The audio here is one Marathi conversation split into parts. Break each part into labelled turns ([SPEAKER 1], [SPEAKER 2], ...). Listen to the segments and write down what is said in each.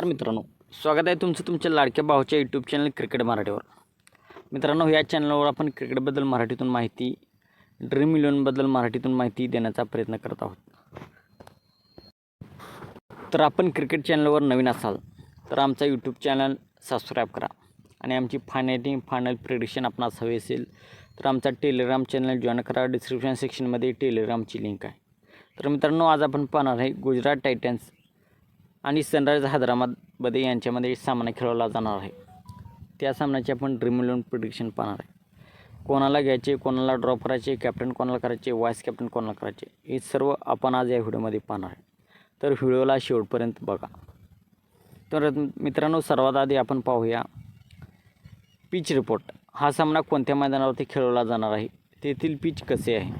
[SPEAKER 1] तर मित्रांनो स्वागत आहे तुमचं तुमच्या लाडक्या भावाच्या यूट्यूब चॅनल क्रिकेट मराठीवर. मित्रांनो या चॅनलवर आपण क्रिकेटबद्दल मराठीतून माहिती ड्रीम इलेवनबद्दल मराठीतून माहिती देण्याचा प्रयत्न करत आहोत. तर आपण क्रिकेट चॅनलवर नवीन असाल तर आमचा यूट्यूब चॅनल सबस्क्राईब करा. आणि आमची फायनॅटिंग फायनल प्रिडिक्शन आपणास हवी असेल तर आमचा टेलिग्राम चॅनल जॉईन करा. डिस्क्रिप्शन सेक्शनमध्ये टेलिग्रामची लिंक आहे. तर मित्रांनो आज आपण पाहणार आहे गुजरात टायटन्स आणि सनरायझर हैदराबादमध्ये यांच्यामध्ये सामना खेळवला जाणार आहे. त्या सामन्याचे आपण ड्रीम इलेवन प्रिडिक्शन पाहणार आहे. कोणाला घ्यायचे कोणाला ड्रॉप करायचे कॅप्टन कोणाला करायचे वाईस कॅप्टन कोणाला करायचे हे सर्व आपण आज या व्हिडिओमध्ये पाहणार आहे. तर व्हिडिओला शेवटपर्यंत बघा. तर मित्रांनो सर्वात आधी आपण पाहूया पिच रिपोर्ट हा सामना कोणत्या मैदानावरती खेळवला जाणार आहे? तेथील पिच कसे आहे?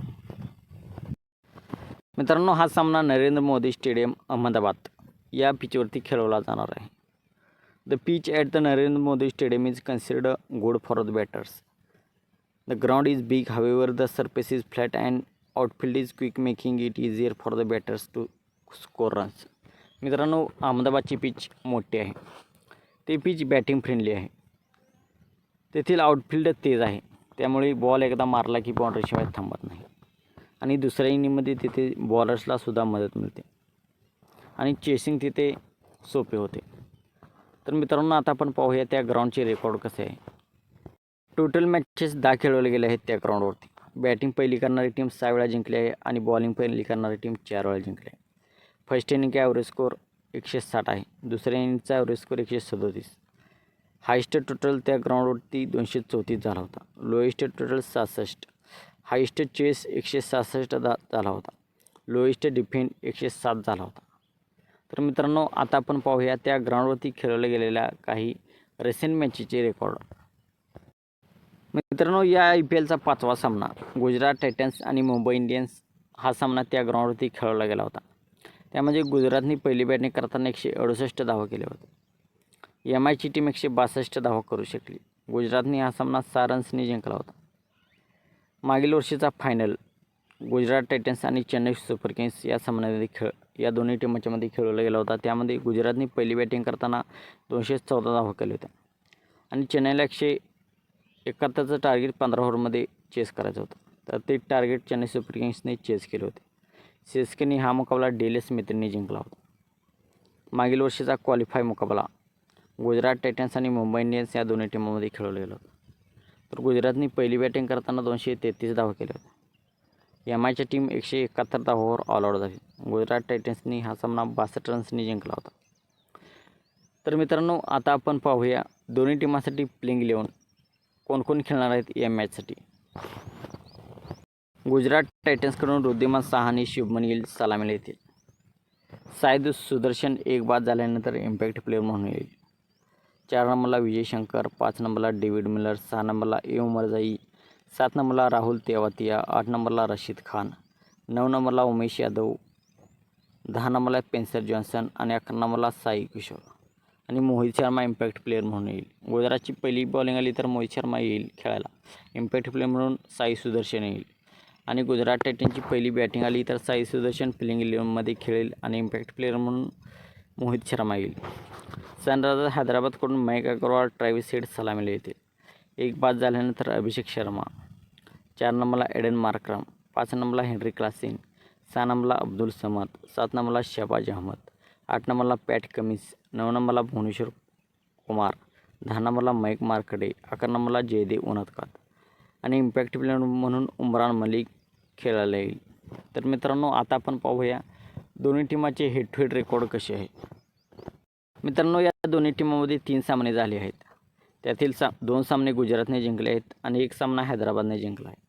[SPEAKER 1] मित्रांनो हा सामना नरेंद्र मोदी स्टेडियम अहमदाबाद. या पिचवरती खेळवला जाणार आहे. The pitch at the Narendra Modi stadium is considered good for the batters the ground is big however the surface is flat and outfield is quick making it easier for the batters to score runs मित्रांनो अहमदाबादची पिच मोठी आहे. ते पिच बॅटिंग फ्रेंडली आहे. तेथील आउटफील्ड तेज आहे. त्यामुळे बॉल एकदा मारला की बाउंड्रीशिवाय थांबत नाही. आणि दुसऱ्या इनिंगमध्ये तिथे बॉलर्सला सुद्धा मदत मिळते. आणि चेसिंग तिथे सोपे होते. तर मित्रांनो आता आपण पाहूया त्या ग्राउंडचे रेकॉर्ड कसे आहे. टोटल मॅचेस दहा खेळवले गेले आहेत त्या ग्राउंडवरती बॅटिंग पहिली करणारी टीम सहा वेळा जिंकली आहे आणि बॉलिंग पहिली करणारी टीम चार वेळा जिंकली आहे. फर्स्ट इनिंगचा ॲव्हरेज स्कोअर एकशे साठ आहे. दुसऱ्या इनिंगचा ॲव्हरेज स्कोअर एकशे सदोतीस. हायेस्ट टोटल त्या ग्राउंडवरती दोनशे चौतीस झाला होता. लोएस्ट टोटल सहासष्ट. हायेस्ट चेस एकशे सहासष्ट दा झाला होता. लोएस्ट डिफेंड एकशे सात झाला होता. तर मित्रांनो आता आपण पाहूया त्या ग्राउंडवरती खेळवल्या गेलेल्या काही रेसेंट मॅचेसचे रेकॉर्ड मित्रांनो या आय पी एलचा पाचवा सामना गुजरात टायटन्स आणि मुंबई इंडियन्स हा सामना त्या ग्राउंडवरती खेळवला गेला होता. त्यामध्ये म्हणजे गुजरातने पहिली बॅटिंग करताना एकशे अडुसष्ट धावा केले होते एम आयची टीम एकशे बासष्ट धावा करू शकली. गुजरातने हा सामना सहा रन्सनी जिंकला होता. मागील वर्षीचा फायनल गुजरात टायटन्स आणि चेन्नई सुपर किंग्स या सामन्यामध्ये खेळ या दोन्ही टीमाच्यामध्ये खेळवला गेला होता. त्यामध्ये गुजरातने पहिली बॅटिंग करताना दोनशे चौदा धावा केले होत्या. आणि चेन्नईला एकशे एकाहत्तरचं टार्गेट पंधरा ओव्हरमध्ये चेस करायचं होतं. तर ते टार्गेट चेन्नई सुपर किंग्सने चेस केले होते. सेस्केने हा मुकाबला डेलेस स्मिथने जिंकला होता. मागील वर्षीचा क्वालिफाय मुकाबला गुजरात टायटन्स आणि मुंबई इंडियन्स या दोन्ही टीमामध्ये खेळवला गेलं होतं. तर गुजरातने पहिली बॅटिंग करताना दोनशे तेहतीस धावा केल्या होत्या. एम आयच्या टीम एकशे एकाहत्तर धावावर ऑल आऊट झाली. गुजरात टायटन्सनी हा सामना बासष्ट रन्सनी जिंकला होता. तर मित्रांनो आता आपण पाहूया दोन्ही टीमासाठी प्लेइंग इलेवन कोण कोण खेळणार आहेत या मॅचसाठी गुजरात टायटन्सकडून रुद्धिमान सहानी शुभमन गिल सलामीला येतील. साईद सुदर्शन एक बाद झाल्यानंतर इम्पॅक्ट प्लेअर म्हणून येईल. चार नंबरला विजय शंकर पाच नंबरला डेव्हिड मिलर सहा नंबरला एव मरजाई सात नंबरला राहुल तेवातिया आठ नंबरला रशीद खान नऊ नंबरला उमेश यादव दहा नंबरला पेन्सर जॉन्सन आणि अकरा नंबरला साई किशोर. आणि मोहित शर्मा इम्पॅक्ट प्लेअर म्हणून येईल. गुजरातची पहिली बॉलिंग आली तर मोहित शर्मा येईल खेळायला. इम्पॅक्ट प्लेअर म्हणून साई सुदर्शन येईल. आणि गुजरात टायटनची पहिली बॅटिंग आली तर साई सुदर्शन फिलिंग इलेव्हनमध्ये खेळेल आणि इम्पॅक्ट प्लेअर म्हणून मोहित शर्मा येईल. सनरायझर्स हैदराबादकडून मयंक अग्रवाल ट्रॅव्हिस हेड सलामीला येतील. एक बाद झाल्यानंतर अभिषेक शर्मा. चार नंबरला एडन मार्क्रम. पाच नंबरला हेनरी क्लासिन. सहा नंबरला अब्दुल समद. सात नंबरला शबाज अहमद. आठ नंबरला पॅट कमिस नऊ नंबरला भुवनेश्वर कुमार. दहा नंबरला मयक मार्कडे. अकरा नंबरला जयदेव उनतकात. आणि इम्पॅक्ट प्लेअर म्हणून उमरान मलिक खेळायला येईल. तर मित्रांनो आता आपण पाहूया दोन्ही टीमाचे हेड टू हेड रेकॉर्ड कसे आहे मित्रांनो या दोन्ही टीमामध्ये तीन सामने झाले आहेत. त्यातील सा दोन सामने गुजरातने जिंकले आहेत आणि एक सामना हैदराबादने जिंकला आहे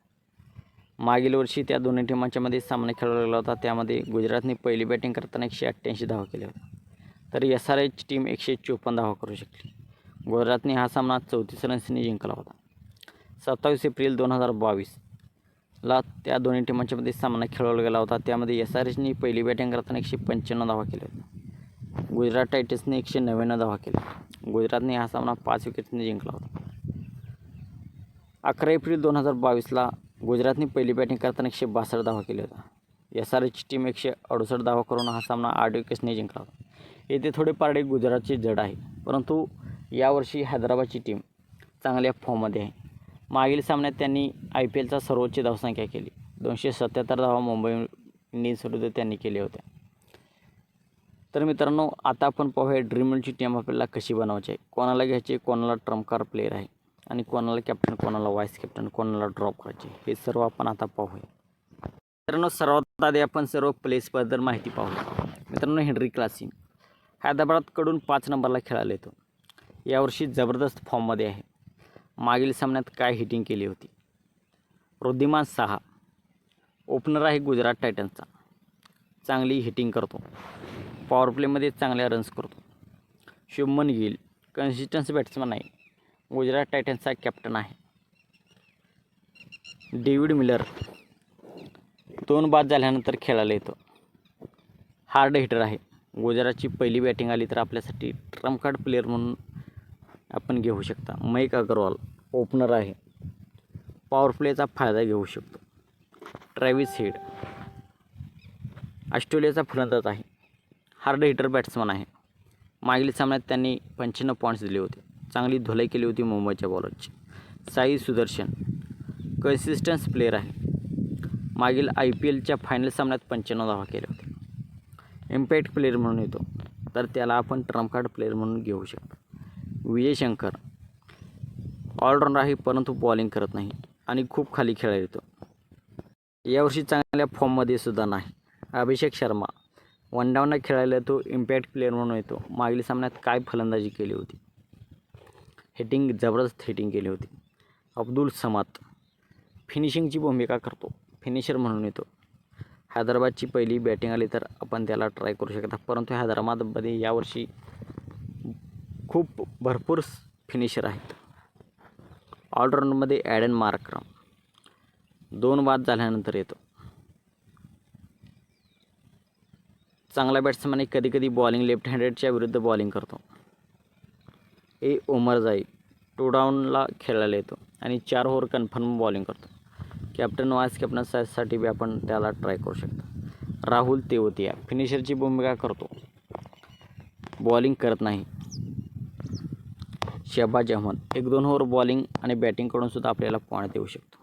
[SPEAKER 1] मागील वर्षी त्या दोन्ही टीमांच्यामध्ये सामना खेळवला गेला होता. त्यामध्ये गुजरातने पहिली बॅटिंग करताना एकशे अठ्ठ्याऐंशी धावा केल्या होत्या. तर एस आर एच टीम एकशे चोपन्न धावा करू शकली. गुजरातने हा सामना चौतीस रन्सनी जिंकला होता. सत्तावीस एप्रिल दोन हजार बावीसला त्या दोन्ही टीमांच्यामध्ये सामना खेळवला गेला होता. त्यामध्ये एस आर एचने पहिली बॅटिंग करताना एकशे पंच्याण्णव धावा केल्या होत्या. गुजरात टायटन्सने एकशे नव्याण्णव धावा केला गुजरातने हा सामना पाच विकेट्सने जिंकला होता. अकरा एप्रिल दोन हजार बावीसला गुजरातने पहिली बॅटिंग करताना एकशे बासष्ट धावा केला होता एस आर एचची टीम एकशे अडुसष्ट धावा करून हा सामना आठ विकेट्सने जिंकला होता. येथे थोडे पारडे गुजरातची जड आहे परंतु यावर्षी हैदराबादची टीम चांगल्या फॉर्ममध्ये आहे. मागील सामन्यात त्यांनी आय पी एलचा सर्वोच्च धावसंख्या केली. दोनशे सत्याहत्तर धावा मुंबई इंडियन्स विरुद्ध त्यांनी केल्या होत्या. तर मित्रांनो आता आपण पाहूया ड्रीमची टीम आपल्याला कशी बनवायची आहे. कोणाला घ्यायची कोणाला ट्रम्पकार प्लेअर आहे आणि कोणाला कॅप्टन कोणाला व्हाईस कॅप्टन कोणाला ड्रॉप करायचे हे सर्व आपण आता पाहूया. मित्रांनो सर्वात आधी आपण सर्व प्लेसबद्दल माहिती पाहूया. मित्रांनो हेनरी क्लासिन हैदराबादकडून पाच नंबरला खेळायला येतो. यावर्षी जबरदस्त फॉर्ममध्ये आहे. मागील सामन्यात काय हिटिंग केली होती? वृद्धिमान सहा. ओपनर आहे गुजरात टायटन्सचा चांगली हिटिंग करतो. पॉवर प्लेमध्ये चांगल्या रन्स करतो. शुभमन गिल कन्सिस्टन्सी बॅट्समन आहे गुजरात टायटन्सचा कॅप्टन आहे. डेव्हिड मिलर दोन बाद झाल्यानंतर खेळायला येतो. हार्ड हिटर आहे. गुजरातची पहिली बॅटिंग आली तर आपल्यासाठी ट्रम्प कार्ड प्लेअर म्हणून आपण घेऊ शकता. मयक अग्रवाल ओपनर आहे. पॉवर प्लेचा फायदा घेऊ शकतो. ट्रॅव्हिस हेड ऑस्ट्रेलियाचा फलंदाज आहे. हार्ड हिटर बॅट्समन आहे. मागील सामन्यात त्यांनी पंच्याण्णव पॉईंट्स दिले होते. चांगली धुलाई केली होती मुंबईच्या बॉलरची साई सुदर्शन कन्सिस्टन्स प्लेअर आहे. मागील आय पी एलच्या फायनल सामन्यात पंच्याण्णव धावा केल्या होत्या. इम्पॅक्ट प्लेअर म्हणून येतो. तर त्याला आपण ट्रम्प कार्ड प्लेअर म्हणून घेऊ शकतो. विजय शंकर ऑलराऊंडर आहे परंतु बॉलिंग करत नाही आणि खूप खाली खेळायला येतो. यावर्षी चांगल्या फॉर्ममध्ये सुद्धा नाही. अभिषेक शर्मा वन डाऊनला खेळायला येतो इम्पॅक्ट प्लेअर म्हणून येतो. मागील सामन्यात काय फलंदाजी केली होती? हिटिंग जबरदस्त हिटिंग केली होती. अब्दुल समात फिनिशिंगची भूमिका करतो. फिनिशर म्हणून येतो. हैदराबादची पहिली बॅटिंग आली तर आपण त्याला ट्राय करू शकता. परंतु हैदराबादमध्ये यावर्षी खूप भरपूर फिनिशर आहेत. ऑलराऊंडमध्ये ॲडन मार्क्रम दोन बाद झाल्यानंतर येतो. चांगला बॅट्समॅन आहे कधी कधी बॉलिंग लेफ्ट हँडेडच्या विरुद्ध बॉलिंग करतो. ए. ओमर जाई टू डाऊनला खेळायला येतो आणि चार ओव्हर कन्फर्म बॉलिंग करतो. कॅप्टन वाईस कॅप्टन साईजसाठी बी आपण त्याला ट्राय करू शकतो. राहुल तेवतिया फिनिशरची भूमिका करतो. बॉलिंग करत नाही. शहबाज अहमद एक दोन ओव्हर बॉलिंग आणि बॅटिंग सुद्धा आपल्याला पॉईंट देऊ शकतो.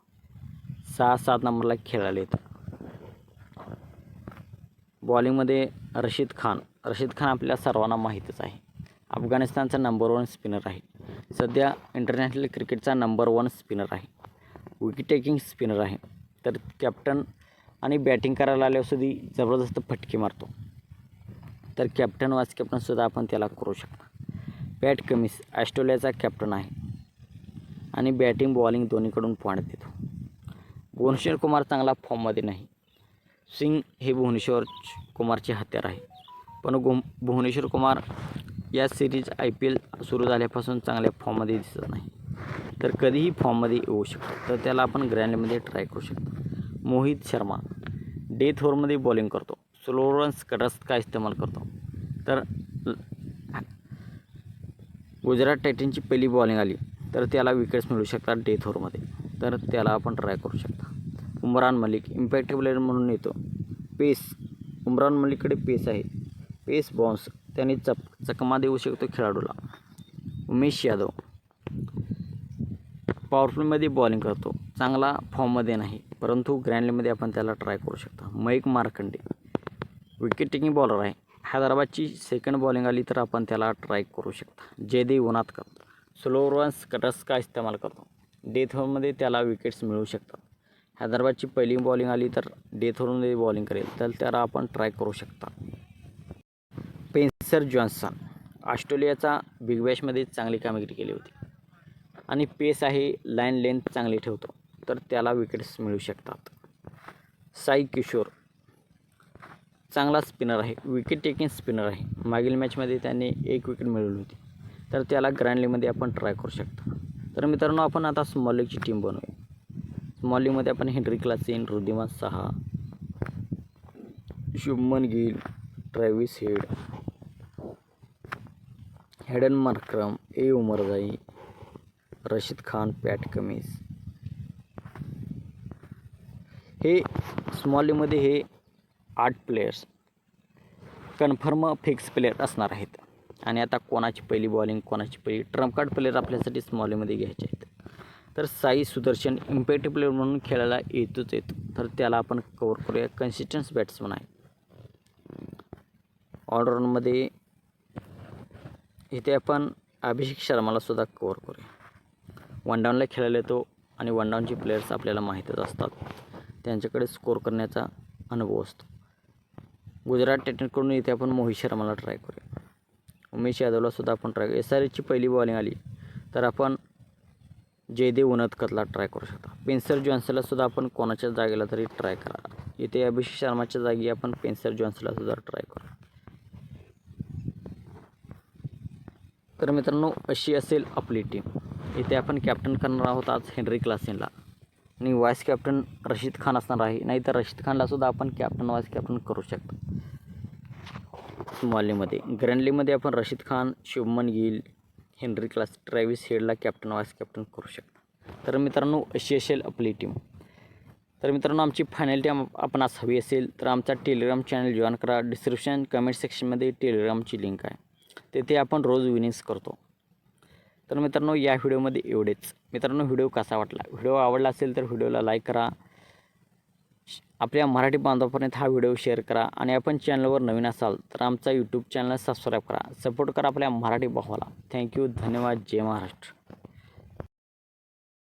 [SPEAKER 1] सहा सात नंबरला खेळायला येतं बॉलिंगमध्ये रशीद खान. रशीद खान आपल्या सर्वांना माहीतच आहे. अफगाणिस्तानचा नंबर वन स्पिनर आहे. सध्या इंटरनॅशनल क्रिकेटचा नंबर वन स्पिनर आहे. विकेट टेकिंग स्पिनर आहे. तर कॅप्टन आणि बॅटिंग करायला आल्यावरसुद्धी जबरदस्त फटके मारतो. तर कॅप्टन वाईस कॅप्टनसुद्धा आपण त्याला करू शकता. पॅट कमिस ऑस्ट्रेलियाचा कॅप्टन आहे. आणि बॅटिंग बॉलिंग दोन्हीकडून पॉईंट देतो. भुवनेश्वर कुमार चांगला फॉर्ममध्ये नाही. सिंग हे भुवनेश्वर कुमारचे हत्यार आहे. पण गुम भुवनेश्वर कुमार या सिरीज आय पी एल सुरू झाल्यापासून चांगल्या फॉर्ममध्ये दिसत नाही. तर कधीही फॉर्ममध्ये येऊ शकतो. तर त्याला आपण ग्रँडमध्ये ट्राय करू शकतो. मोहित शर्मा डेथ ओव्हरमध्ये बॉलिंग करतो. स्लो रन्स कटर्स का इस्तेमाल करतो. तर गुजरात टायटनची पहिली बॉलिंग आली. तर त्याला विकेट्स मिळू शकतात डेथ ओव्हरमध्ये तर त्याला आपण ट्राय करू शकता. उमरान मलिक इम्पॅक्ट प्लेअर म्हणून येतो. पेस उमरान मलिककडे पेस आहे. पेस बॉन्स त्याने चक चकमा देऊ शकतो खेळाडूला. उमेश यादव. पॉवरफुलमध्ये बॉलिंग करतो. चांगला फॉर्ममध्ये नाही परंतु ग्रँडलीमध्ये आपण त्याला ट्राय करू शकतो. Mayank Markande. Wicket taking bowler आहे. हैदराबादची सेकंड बॉलिंग आली तर आपण त्याला ट्राय करू शकता. Jaydev Unadkat. Slow runs cutters इस्तेमाल करतो? डेथ होममध्ये त्याला विकेट्स मिळू शकतात. हैदराबादची पहिली बॉलिंग आली तर डेथ ओव्हरमध्ये बॉलिंग करेल. तर त्याला आपण ट्राय करू शकता. पेन्सर जॉन्सन ऑस्ट्रेलियाचा बिग बॅशमध्ये चांगली कामगिरी केली होती. आणि पेस आहे लाईन लेंथ चांगली ठेवतो. तर त्याला विकेट्स मिळू शकतात. साई किशोर. चांगला स्पिनर आहे. विकेट टेकिंग स्पिनर आहे. मागील मॅचमध्ये त्यांनी एक विकेट मिळवली होती. तर त्याला ग्रँड लीगमध्ये आपण ट्राय करू शकता. तर मित्रांनो आपण आता स्मॉल लीगची टीम बनवूया स्मॉलीमध्ये आपण Henry Klaasen Wriddhiman Saha. Shubman Gill Travis Head. Aiden Markram A. Omarzai Rashid Khan Pat Cummins. हे स्मॉलीमध्ये हे आठ प्लेयर्स कन्फर्म फिक्स प्लेयर असणार आहेत. आणि आता कोणाची पहिली बॉलिंग कोणाची पहिली ट्रम्प कार्ड प्लेयर आपल्यासाठी स्मॉलीमध्ये घ्यायचे आहेत. तर साई सुदर्शन इम्पॅक्टिव्ह प्लेअर म्हणून खेळायला येतोच येतो तर त्याला आपण कवर करूया. कन्सिस्टन्स बॅट्समन आहे. ऑलराऊंडमध्ये इथे आपण अभिषेक शर्माला सुद्धा कवर करूया. वन डाऊनला खेळायला येतो आणि वन डाऊनचे प्लेयर्स आपल्याला माहीतच असतात. त्यांच्याकडे स्कोर करण्याचा अनुभव असतो. गुजरात टेटनकडून इथे आपण मोहित शर्माला ट्राय करूया. उमेश यादवला सुद्धा आपण ट्राय एस आर एचची पहिली बॉलिंग आली. तर आपण जयदेव उनदकतला ट्राय करू शकता. पेन्सर जॉन्सनला सुद्धा आपण कोणाच्या जागेला तरी ट्राय करा. इथे अभिषेक शर्माच्या जागी आपण पेन्सर जॉन्सनला सुद्धा ट्राय करू. तर मित्रांनो अशी असेल आपली टीम इथे आपण कॅप्टन करणार आहोत आज हेनरी क्लासेनला आणि व्हाईस कॅप्टन रशीद खान असणार आहे. नाहीतर रशीद खानला सुद्धा आपण कॅप्टन व्हाईस कॅप्टन करू शकतो. स्मॉलीमध्ये ग्रँडलीमध्ये आपण Rashid Khan Shubman Gill Henry Klaas Travis हेडला captain vice captain करू शकता. तर मित्रांनो अशी असेल आपली टीम तर मित्रांनो आमची फायनल टीम आपणास हवी असेल तर आमचा टेलिग्राम चॅनल जॉईन करा. डिस्क्रिप्शन कमेंट सेक्शनमध्ये टेलिग्रामची लिंक आहे. तेथे आपण रोज विनिंग्स करतो. तर मित्रांनो या व्हिडिओमध्ये एवढेच. मित्रांनो व्हिडिओ कसा वाटला? व्हिडिओ आवडला असेल तर व्हिडिओला लाईक करा. आपल्या मराठी बांधवापर्यंत हा व्हिडिओ शेअर करा आणि आपण चॅनलवर नवीन असाल तर आमचा यूट्यूब चॅनल सबस्क्राईब करा. सपोर्ट करा आपल्या मराठी भावाला. थँक्यू धन्यवाद. जय महाराष्ट्र.